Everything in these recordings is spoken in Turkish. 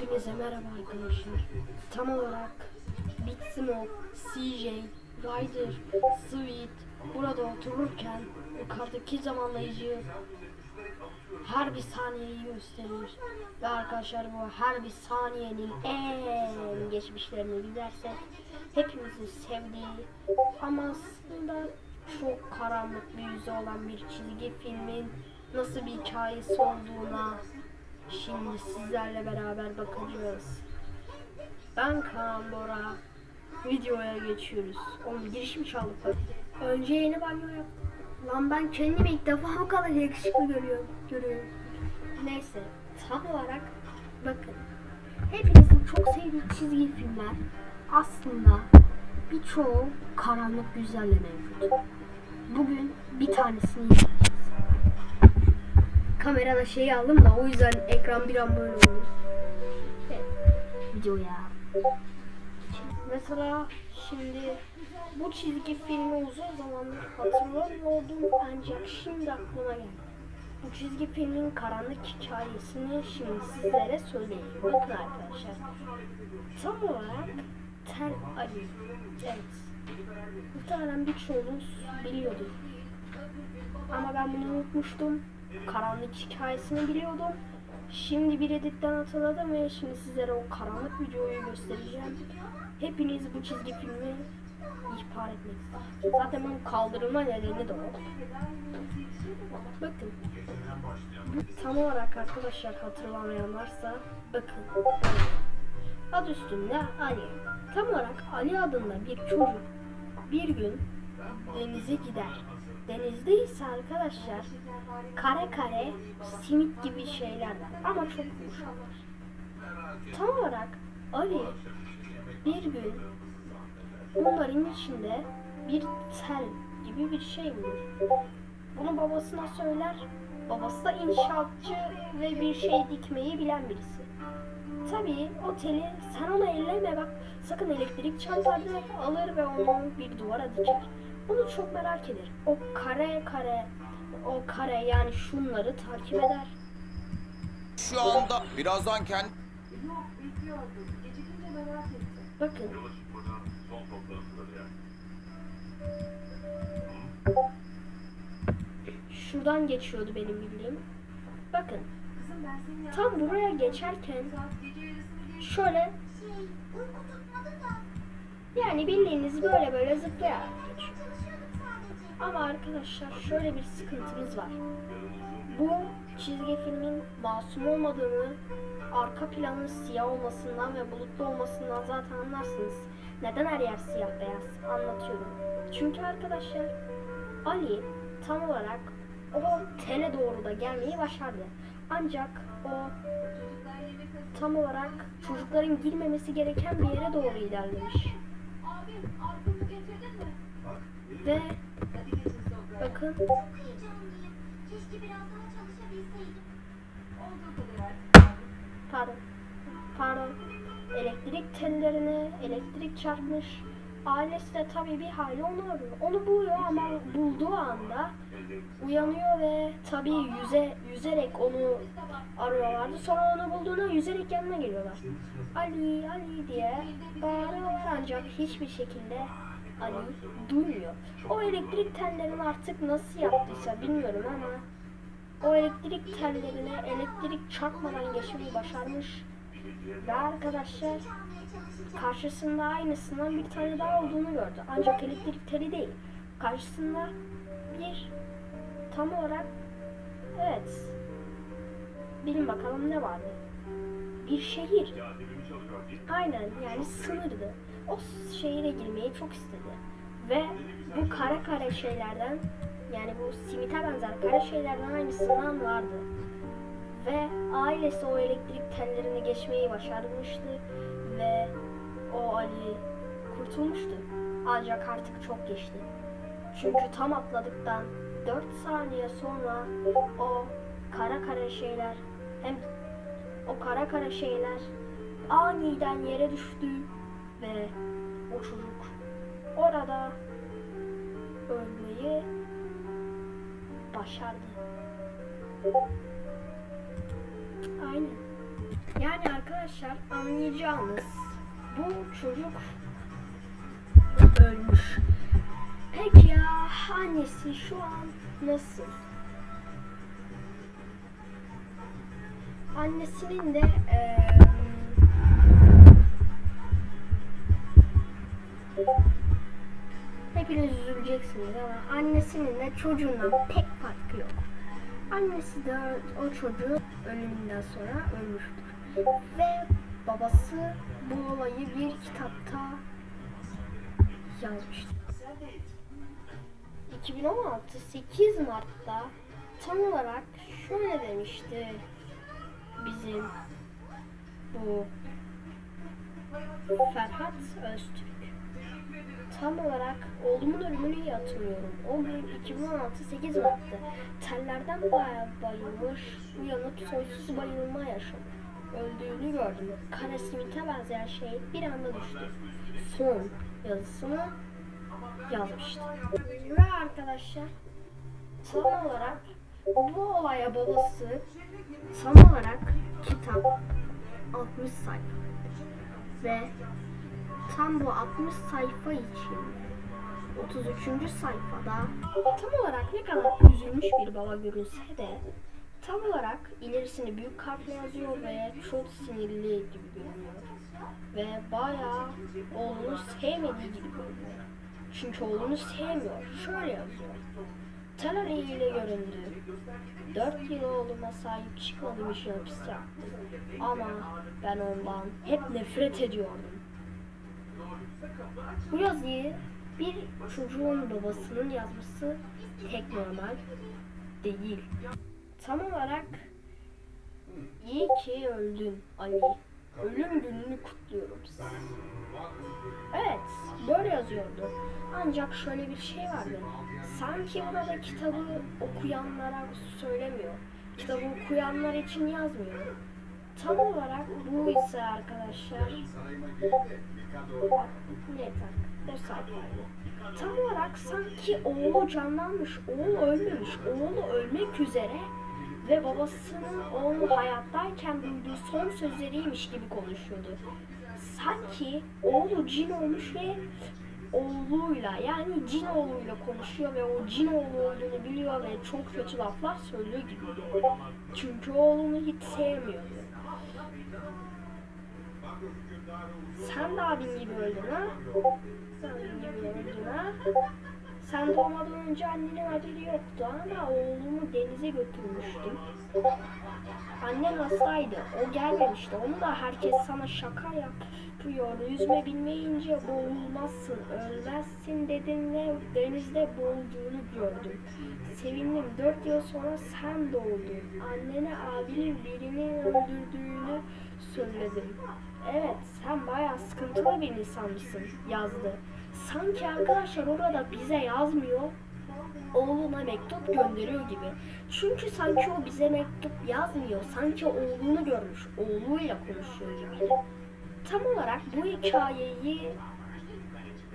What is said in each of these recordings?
Hepinize merhaba arkadaşlar. Tam olarak Big Smoke, CJ, Ryder, Sweet burada otururken yukarıdaki zamanlayıcı her bir saniyeyi gösterir. Ve arkadaşlar bu her bir saniyenin en geçmişlerini gidersek hepimizin sevdiği ama aslında çok karanlık bir yüzü olan bir çizgi filmin nasıl bir hikayesi olduğuna Şimdi sizlerle beraber bakacağız. Ben Kaan Bora. Videoya geçiyoruz. Oğlum giriş mi çaldık bak. Önce yeni banyo yaptım. Lan ben kendimi ilk defa bu kadar yakışıklı görüyorum. görüyorum. Neyse tam olarak bakın. Hepinizin çok sevdiği çizgi filmler aslında birçoğu karanlık yüzlerle mevcut. Bugün bir tanesini izleyeceğiz kamerada şeyi aldım da o yüzden ekran bir an böyle oldu. Evet, videoya. Mesela şimdi bu çizgi filmi uzun zamandır hatırlamıyordum ancak şimdi aklıma geldi. Bu çizgi filmin karanlık hikayesini şimdi sizlere söyleyeyim. Bakın arkadaşlar. Tam olarak Tel Ali. Evet. Muhtemelen birçoğunuz biliyordur. Ama ben bunu unutmuştum karanlık hikayesini biliyordum. Şimdi bir editten hatırladım ve şimdi sizlere o karanlık videoyu göstereceğim. Hepiniz bu çizgi filmi ihbar etmek istedim. Zaten bunun kaldırılma nedeni de o. Bakın. Tam olarak arkadaşlar hatırlamayan varsa bakın. Ad üstünde Ali. Tam olarak Ali adında bir çocuk bir gün denize gider. Denizde ise arkadaşlar kare kare simit gibi şeyler ama çok yumuşaklar. Tam olarak Ali bir gün bunların içinde bir tel gibi bir şey bulur. Bunu babasına söyler. Babası da inşaatçı ve bir şey dikmeyi bilen birisi. Tabii o teli sen ona elleme bak sakın elektrik diye alır ve onu bir duvara diker. Bunu çok merak eder. O kare kare o kare yani şunları takip eder. Şu anda birazdan kendi Bakın şuradan geçiyordu benim bildiğim. Bakın tam buraya geçerken şöyle yani bildiğiniz böyle böyle zıplayarak geçiyor. Ama arkadaşlar şöyle bir sıkıntımız var. Bu çizgi filmin masum olmadığını, arka planın siyah olmasından ve bulutlu olmasından zaten anlarsınız. Neden her yer siyah beyaz anlatıyorum. Çünkü arkadaşlar Ali tam olarak o tele doğru da gelmeyi başardı. Ancak o tam olarak çocukların girmemesi gereken bir yere doğru ilerlemiş. Ve bakın Keşke biraz Olduğu kadar. pardon pardon elektrik tellerine elektrik çarpmış. Ailesi de tabii bir hayli onu arıyor. Onu buluyor ama bulduğu anda uyanıyor ve tabii yüze yüzerek onu arıyorlardı. Sonra onu bulduğunda yüzerek yanına geliyorlar. Ali Ali diye bağırıyorlar ancak hiçbir şekilde Ali duymuyor. O elektrik tellerini artık nasıl yaptıysa bilmiyorum ama o elektrik tellerine elektrik çarpmadan geçmeyi başarmış. Ve arkadaşlar karşısında aynısından bir tane daha olduğunu gördü. Ancak elektrik teli değil. Karşısında bir tam olarak evet bilin bakalım ne vardı. Bir şehir. Aynen yani sınırdı. O şehire girmeyi çok istedi. Ve bu kara kara şeylerden yani bu simite benzer kara şeylerden aynısından vardı. Ve ailesi o elektrik tellerini geçmeyi başarmıştı ve o Ali kurtulmuştu. Ancak artık çok geçti. Çünkü tam atladıktan 4 saniye sonra o kara kara şeyler hem o kara kara şeyler aniden yere düştü ve o çocuk orada ölmeyi başardı. Aynen. Yani arkadaşlar anlayacağınız bu çocuk ölmüş. Peki ya annesi şu an nasıl? Annesinin de eee üzüleceksiniz ama annesinin de çocuğundan pek farkı yok. Annesi de o çocuğun ölümünden sonra ölmüştür. Ve babası bu olayı bir kitapta yazmıştır. 2016 8 Mart'ta tam olarak şöyle demişti bizim bu Ferhat Öztürk. Tam olarak oğlumun ölümünü iyi hatırlıyorum. O gün 2016 8 Mart'ta tellerden bayağı bayılmış, uyanıp sonsuz bayılma yaşamış. Öldüğünü gördüm. Kara simite benzeyen şey bir anda düştü. Son yazısını yazmıştı. Ve arkadaşlar tam olarak bu olaya babası tam olarak kitap 60 sayfa ve tam bu 60 sayfa için 33. sayfada tam olarak ne kadar üzülmüş bir baba görünse de tam olarak ilerisini büyük harfle yazıyor ve çok sinirli gibi görünüyor. Ve bayağı oğlunu sevmediği gibi görünüyor. Çünkü oğlunu sevmiyor. Şöyle yazıyor. Telari ile göründü. Dört yıl oğluma sahip çıkmadığım için hapis yattı. Ama ben ondan hep nefret ediyordum. Bu yazıyı bir çocuğun babasının yazması pek normal değil. Tam olarak iyi ki öldün Ali. Ölüm gününü kutluyorum. Evet, böyle yazıyordu. Ancak şöyle bir şey vardı. Sanki burada kitabı okuyanlara söylemiyor. Kitabı okuyanlar için yazmıyor. Tam olarak bu ise arkadaşlar. O sayfaydı. Tam olarak sanki oğlu canlanmış, oğlu ölmemiş, oğlu ölmek üzere ve babasının oğlu hayattayken duyduğu son sözleriymiş gibi konuşuyordu. Sanki oğlu cin olmuş ve oğluyla yani cin oğluyla konuşuyor ve o cin oğlu olduğunu biliyor ve çok kötü laflar söylüyor gibiydi. Çünkü oğlunu hiç sevmiyordu. Sen de abin gibi öldün ha? Sen abin gibi öldün ha? Sen doğmadan önce annenin haberi yoktu ama oğlumu denize götürmüştüm. Annem hastaydı. O gelmemişti. Onu da herkes sana şaka yapıyor. Yüzme bilmeyince boğulmazsın, ölmezsin dedin ve denizde boğulduğunu gördüm. Sevindim. Dört yıl sonra sen doğdun. Annene abinin birini öldürdüğünü söyledim. Evet, sen bayağı sıkıntılı bir insanmışsın yazdı. Sanki arkadaşlar orada bize yazmıyor, oğluna mektup gönderiyor gibi. Çünkü sanki o bize mektup yazmıyor, sanki oğlunu görmüş, oğluyla konuşuyor gibi. Tam olarak bu hikayeyi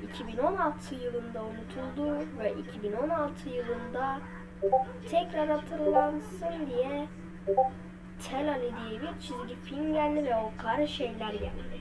2016 yılında unutuldu ve 2016 yılında tekrar hatırlansın diye Tel Ali diye bir çizgi film geldi ve o kara şeyler geldi.